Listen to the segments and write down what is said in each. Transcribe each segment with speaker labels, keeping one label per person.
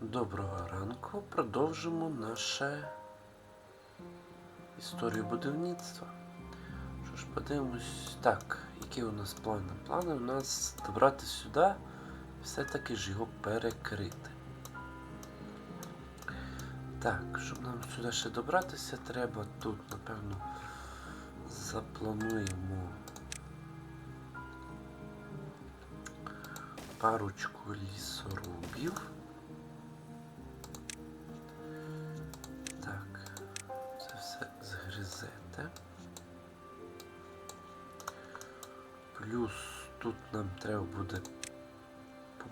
Speaker 1: Доброго ранку. Продовжимо наше історію будівництва. Що ж, подивимось так, які у нас плани. Плани у нас добрати сюди, все-таки ж його перекрити. Так, щоб нам сюди ще добратися, треба тут, напевно, заплануємо парочку лісорубів.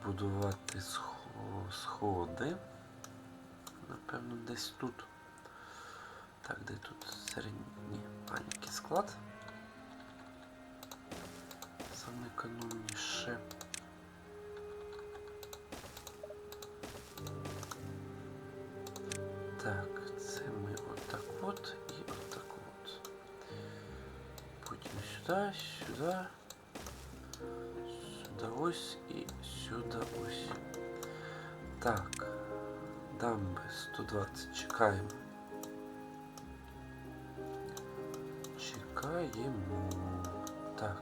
Speaker 1: побудувати схо- сходи. Напевно, десь тут. Так, де тут середній маленький склад. Саме економніше. Так, це ми отак от і отак от. Потім сюди, сюди, сюди ось і сюди ось. Так, дамби 120 чекаємо. Чекаємо. Так.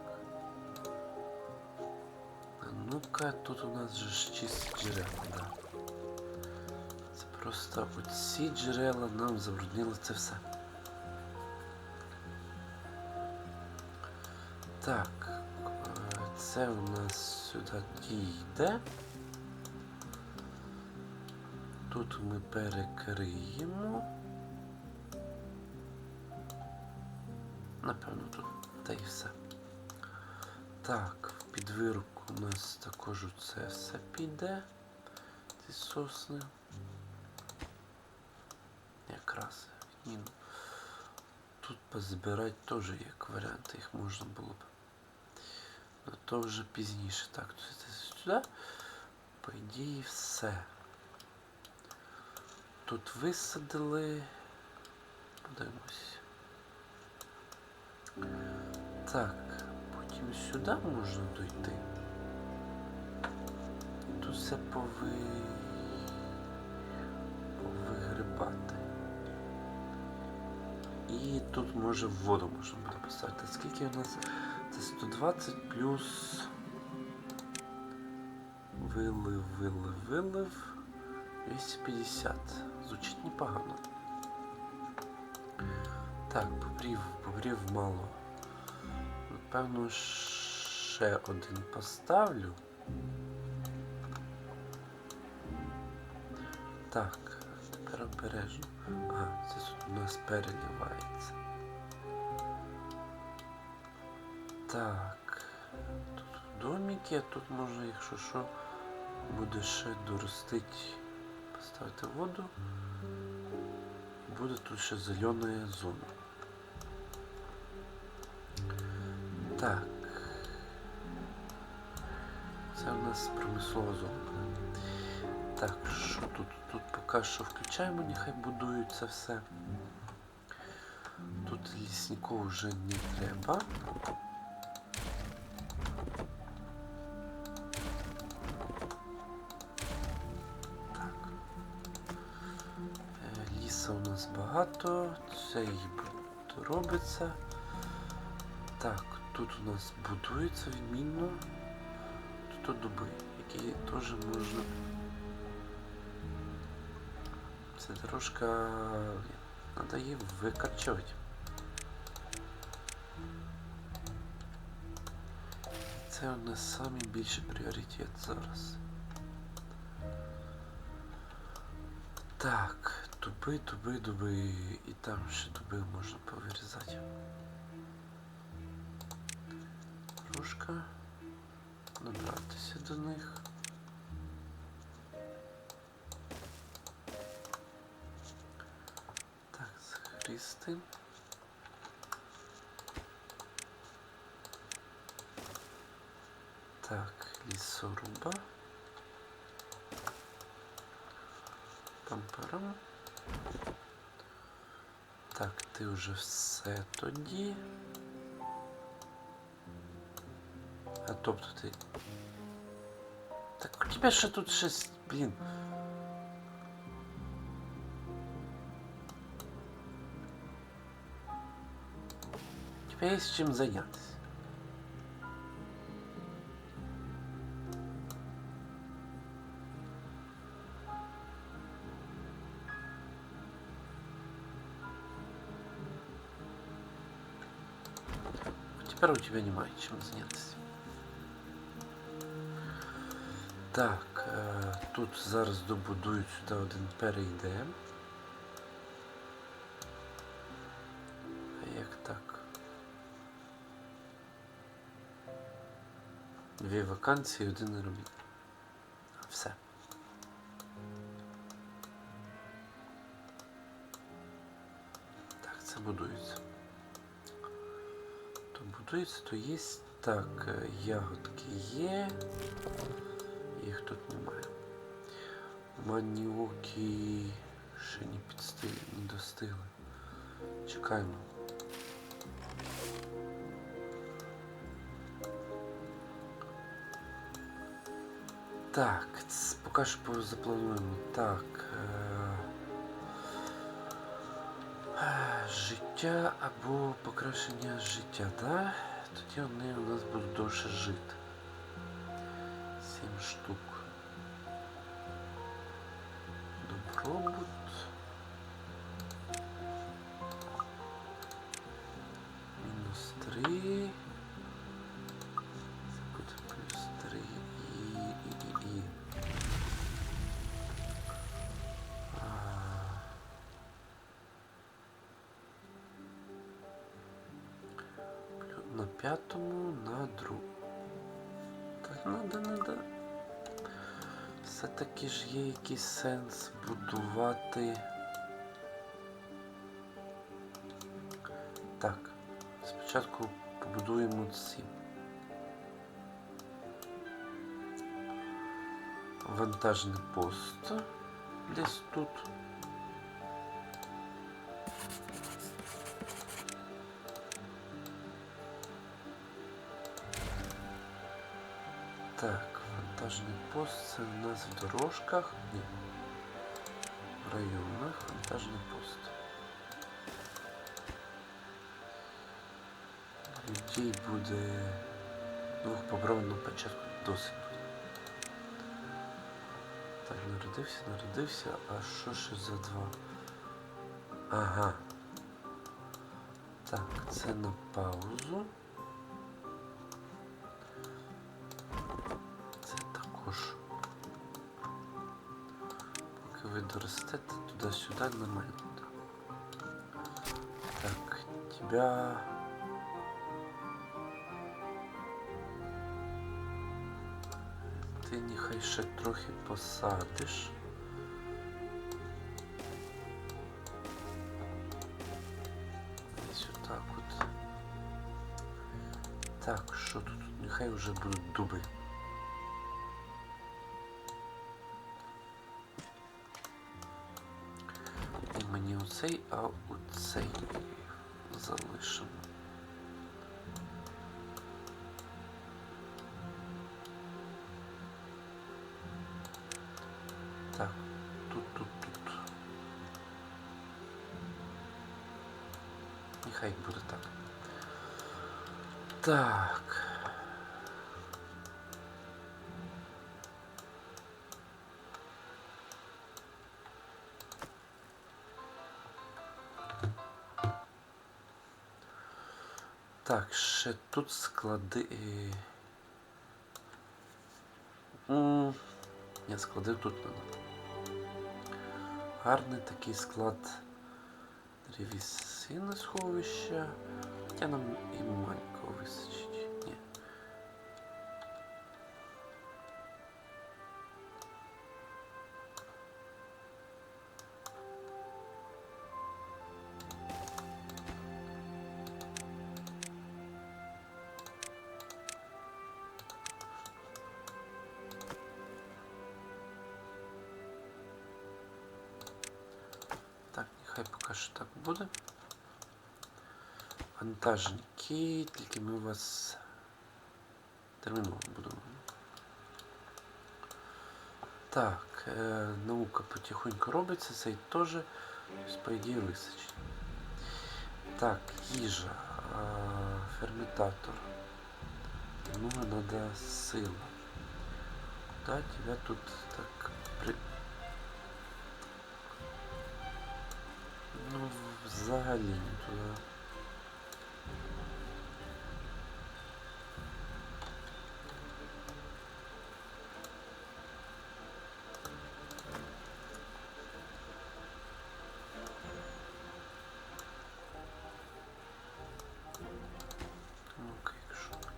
Speaker 1: А ну-ка, тут у нас же ж чисті джерела, да. Це просто оці джерела нам забруднили це все. Так, е, Це у нас сюди дійде. Тут ми перекриємо. Напевно, тут та і все. Так, в підвірку у нас також це все піде. Ці сосни. Якраз відмінно. Тут позбирати теж як варіант, їх можна було б. То вже пізніше. Так, сюди. По ідеї все. Тут висадили. Подивимось. Так, потім сюди можна дойти. І тут все пови... повигрибати. І тут може воду можна буде поставити. Скільки у нас? Це 120 плюс вилив, вилив, вилив. 250. Звучить непогано. Так, бобрів, бобрів мало. Напевно, ще один поставлю. Так, обережно. Ага, це тут у нас переливається. Так. Тут домики, а тут можна, якщо що, буде ще доростити, поставити воду. Буде тут ще зелена зона. Так. Це у нас промислова зона. Так, що тут? Тут поки що включаємо, нехай будують це все. Тут лісників вже не треба. Так. Е, Ліса у нас багато, це і робиться. Так, тут у нас будується відмінно. Тут дуби, які теж можна. Трошка. Треба її викачувати. Це у нас найбільший пріоритет зараз. Так, дуби, дуби, дуби. І там ще дуби можна повирізати. Трошка набратися до них. згрізти. Так, лісоруба. Пампарам. Так, ти вже все тоді. А тобто ти. Так у тебе ще тут щось, блін. Тебе є чим зайнятися. А Теперь у тебя немає чим зайнятися. Так, е, тут зараз добудують сюди один перейде. Дві вакансії, один робіт. Все. Так, це будується. То будується, то є. Так, е, ягодки є. Їх тут немає. Маніоки ще не підстигли, не достигли. Чекаємо. Так, поки що заплануємо. Так. Е... Життя або покращення життя, да? Тоді вони у нас будуть довше жити. П'ятому, на другому. Так, надо, надо. Все-таки ж є якийсь сенс будувати. Так, спочатку побудуємо ці. Вантажний пост десь тут. Дорожках. Ні. В районах вантажний пост. Людей буде двох побрав на початку досить. Так, народився, народився, а що ще за два? Ага. Так, це на паузу. Доростете туди-сюди нормально. Так, тебя. Ти нехай ще трохи посадиш. Десь отак от. Так, що тут? Нехай вже будуть дуби. Мені оцей, а оцей залишимо. Так, тут, тут, тут. Нехай буде так. Так. Ще тут склади. м, Ні, тут надо. Гарний такий склад древесини сховища. Хоча нам і маленького вистачить. поки що так буде. Вантажники, тільки ми вас терміново будемо. Так, е, наука потихоньку робиться, цей теж, тобто, по ідеї, вистачить. Так, їжа. Е, ферментатор. Много надо сила. Куда тебя тут так взагалі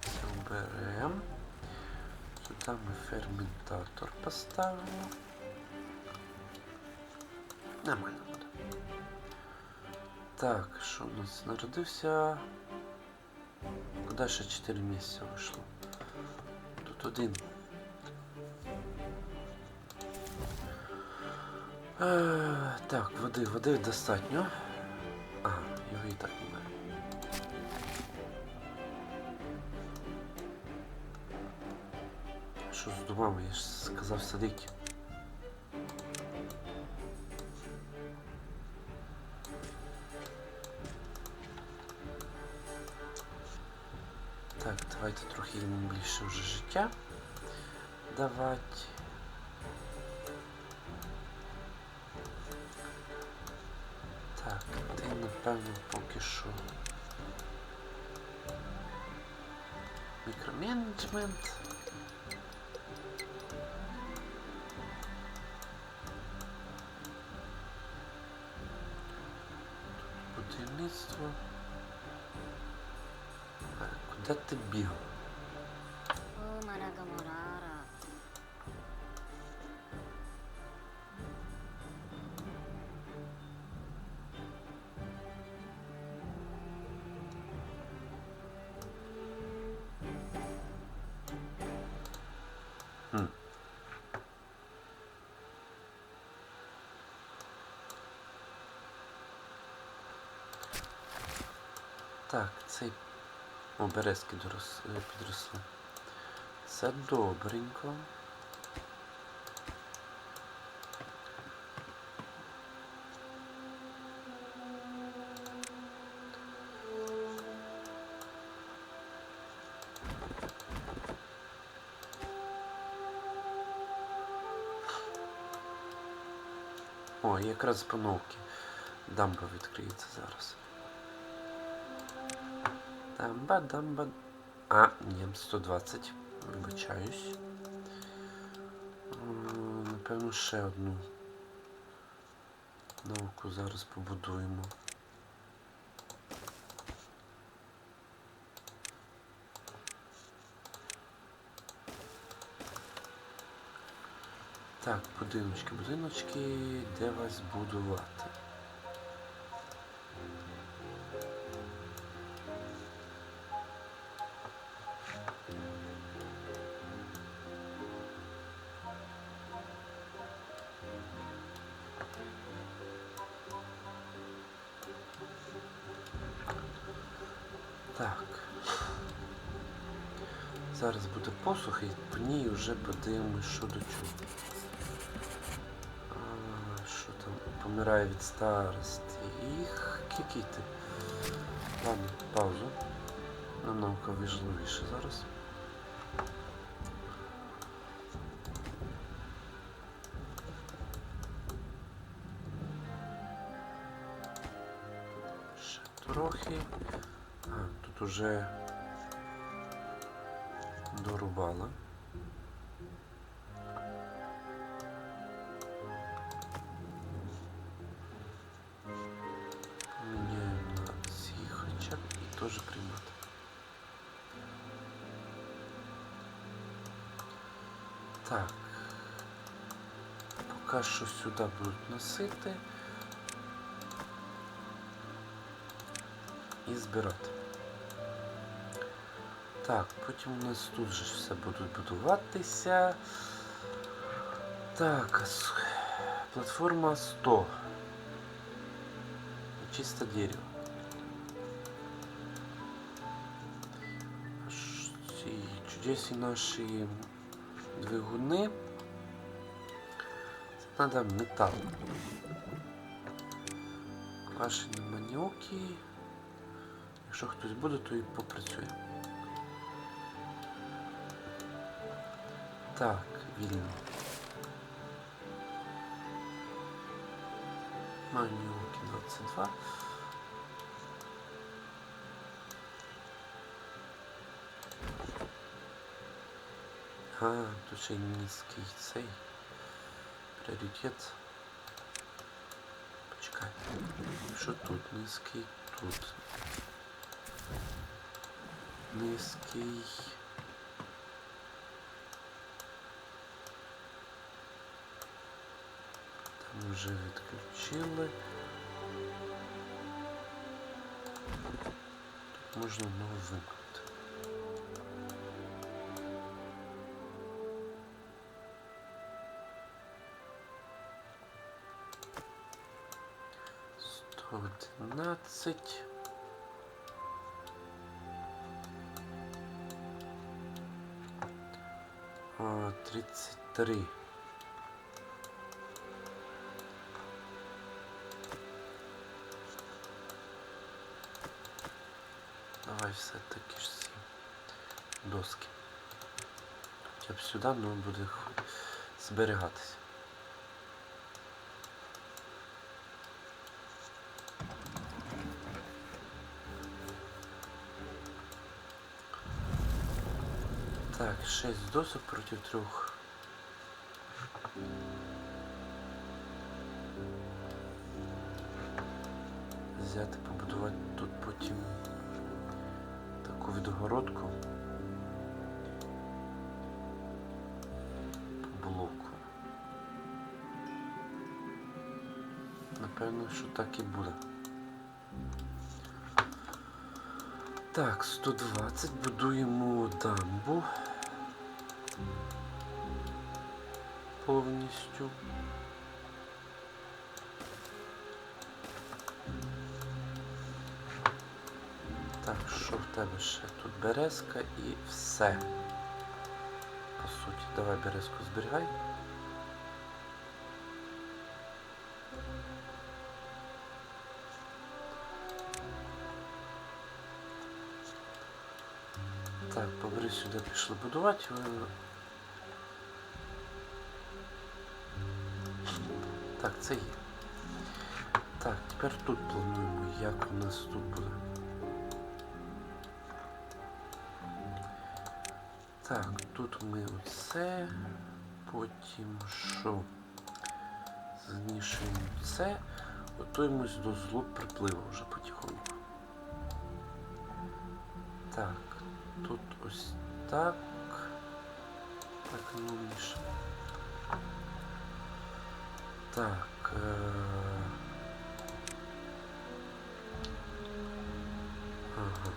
Speaker 1: це оберемо. Сюди ми ферментатор поставимо. Так, що у нас народився? Куди ще 4 місяці вийшло? Тут один. Е, так, води, води достатньо. Ага, його і так немає. Що з домами? Я ж сказав садики. Більше вже життя давати. Так, ти напевно поки що. Мікроменеджмент. Так, цей О, березки е, підросли. Це добренько. О, якраз по науки. Дамба відкриється зараз. Дамба, дамба. А, ні, 120. Вибачаюсь. Напевно, ще одну науку зараз побудуємо. Так, будиночки, будиночки, де вас будувати? І вже подивимось, що до чого. Що там помирає від старості. Їх кікіти. Ладно, паузу. Нам наука важливіше зараз. Ще трохи. А, тут уже Поки що сюди будуть носити і збирати. Так, потім у нас тут же все будуть будуватися. Так, платформа 100. Чисто дерево. Ці чудесні наші двигуни. Це треба метал. Квашені маньоки. Якщо хтось буде, то і попрацює. Так, вільно. Манюки 22. А, тут ще й низький цей пріоритет. Почекай. Що тут? Низький тут. Низький. Там вже відключили. Знову вимкнути. 11. Тридцять три. Давай все такі ж ці доски. Хоча б сюди, ну буде зберігатися. 6 досок проти трьох. Взяти, побудувати тут потім таку відгородку по блоку. Напевно, що так і буде. Так, 120 будуємо дамбу повністю. Так, що в тебе ще тут? Березка і все. По суті, давай березку зберігай. Так, бобри сюди пішли будувати. Це є. Так, тепер тут плануємо, як у нас тут буде. Так, тут ми оце, потім що? Змішуємо це, готуємось до злу припливу вже потихоньку. Так, тут ось так. Так, ну більше. Так. Е... Ага.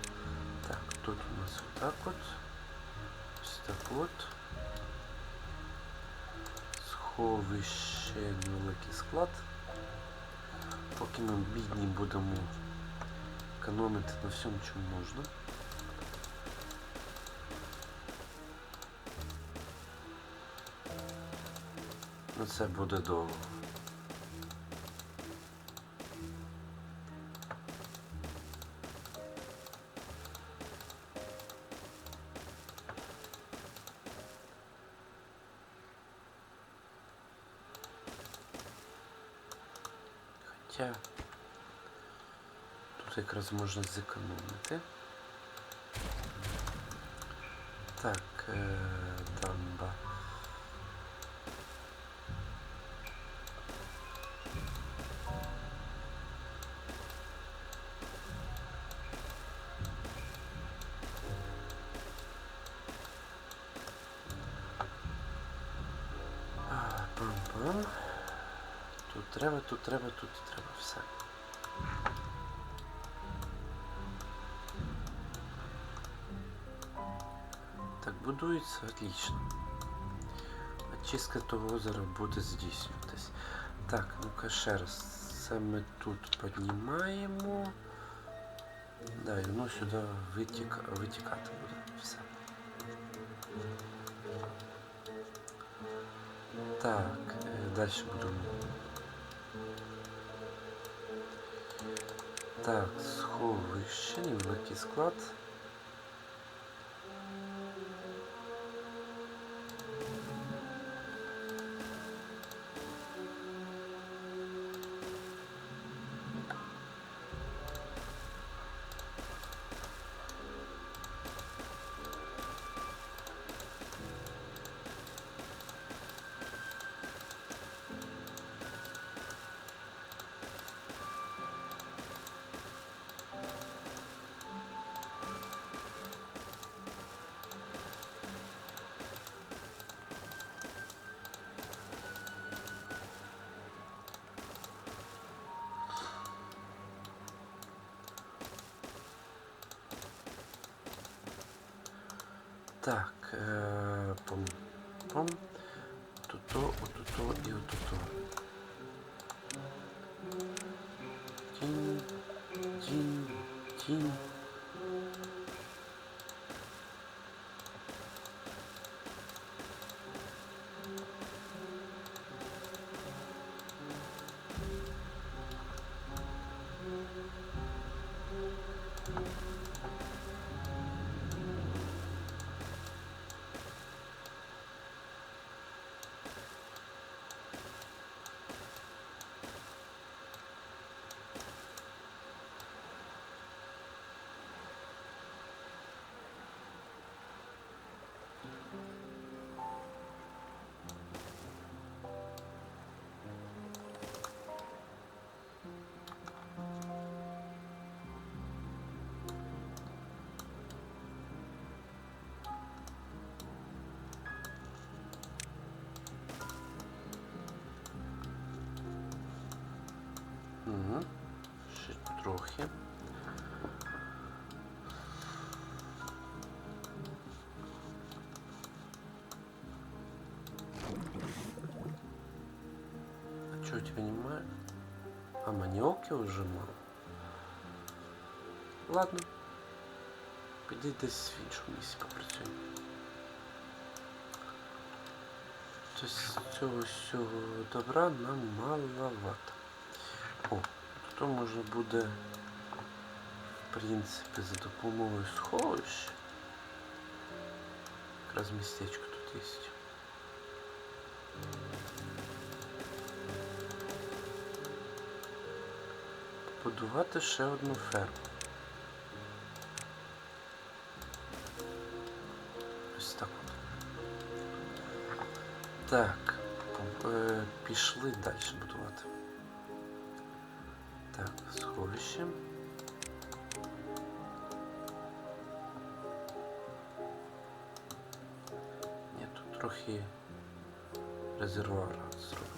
Speaker 1: Так, тут у нас отак от. Ось так от. Сховище невеликий склад. Поки ми бідні будемо економити на всьому, чому можна. Ну це буде довго. Хоча тут якраз можна зекономити. Так, е, треба, тут треба, тут треба все. Так, будується отлично. Очистка того озера буде здійснюватись. Так, ну-ка ще раз. Це ми тут піднімаємо. Да, і воно сюди витік... витікати буде. Все. Так, е, далі будемо. Так. Сховище, невеликий склад. Так, е, пом, пом. Туто, отуто і отуто. Тінь, тінь, тінь. трохи. А что у тебя немає? А маніоки вже мало. Ладно. Піди десь в іншому місці попрацюй. Тобто цього всього добра нам маловато. То можна буде, в принципі, за допомогою сховища. Якраз містечко тут є. Побудувати ще одну ферму. Ось так от. Так, е, пішли далі будувати. Сховище. Ні, тут трохи резервуара зробимо.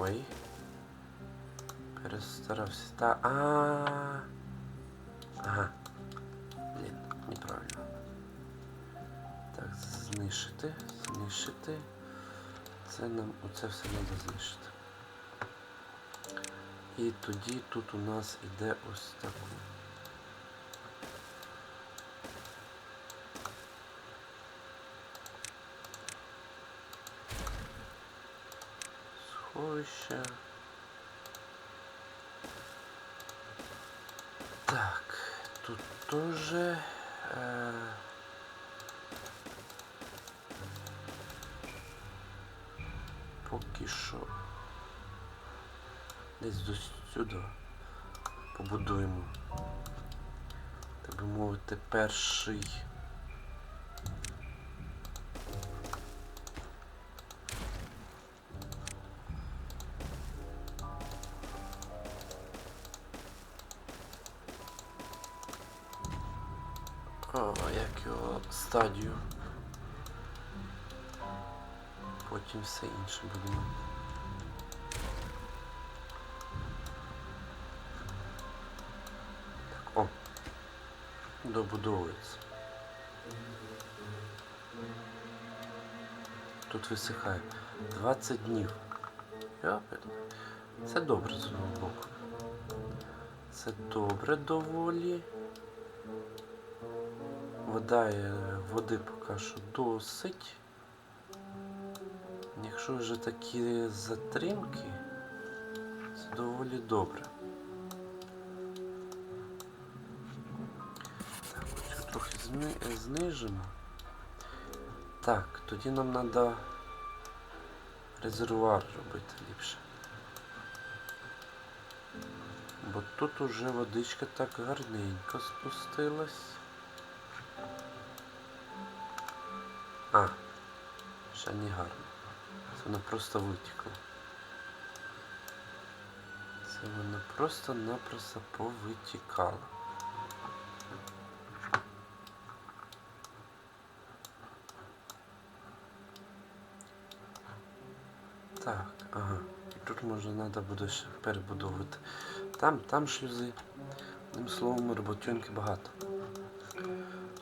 Speaker 1: Ой. Перестарався. Та а. Ага. Знищити, знищити. Це нам оце все треба знищити. І тоді тут у нас іде ось таку. Сховище. Так, тут тоже... Е... Поки що десь до сюди побудуємо. Так би мовити, перший. О, як його стадію. Потім все інше будемо. О, добудовується. Тут висихає 20 днів. Це добре з одного боку. Це добре доволі. Вода є, води поки що досить. Якщо вже такі затримки, це доволі добре. Так, оцю трохи зни- знижимо. Так, тоді нам треба резервуар робити ліпше. Бо тут уже водичка так гарненько спустилась. А, ще не гарно. Вона просто витекла. Це вона просто-напросто повитікала. Так, ага. І тут може треба буде ще перебудовувати. Там, там шлюзи. Одним словом, роботенки багато.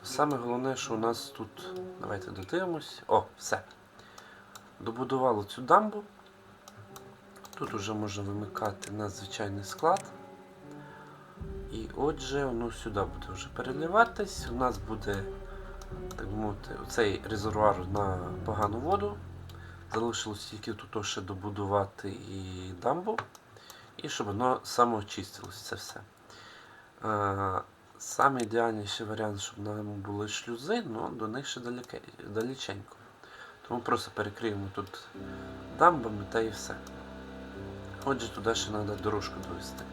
Speaker 1: Саме головне, що у нас тут. Давайте додивимось. О, все. Добудували цю дамбу. Тут вже можна вимикати на звичайний склад. І отже, воно сюди буде вже переливатись. У нас буде, так мовити, цей резервуар на погану воду. Залишилось тільки тут ще добудувати і дамбу. І щоб воно самоочистилось це все. Е, Саме ідеальніший варіант, щоб нам були шлюзи, але до них ще далеченько. Тому просто перекриємо тут дамбами та і все. Отже, туди ще треба дорожку довести.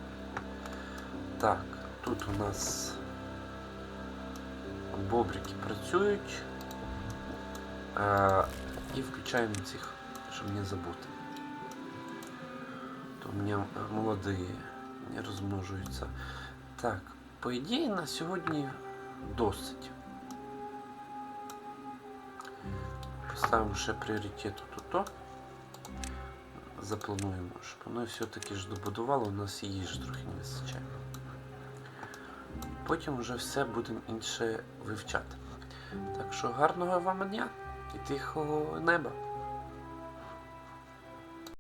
Speaker 1: Так, тут у нас бобрики працюють. Е, і включаємо цих, щоб не забути. То у мене молоді не розмножуються. Так, по ідеї на сьогодні досить. Поставимо ще пріоритет тут. Заплануємо, щоб воно все-таки ж добудувало, у нас її ж трохи не вистачає. Потім вже все будемо інше вивчати. Так що гарного вам дня і тихого неба.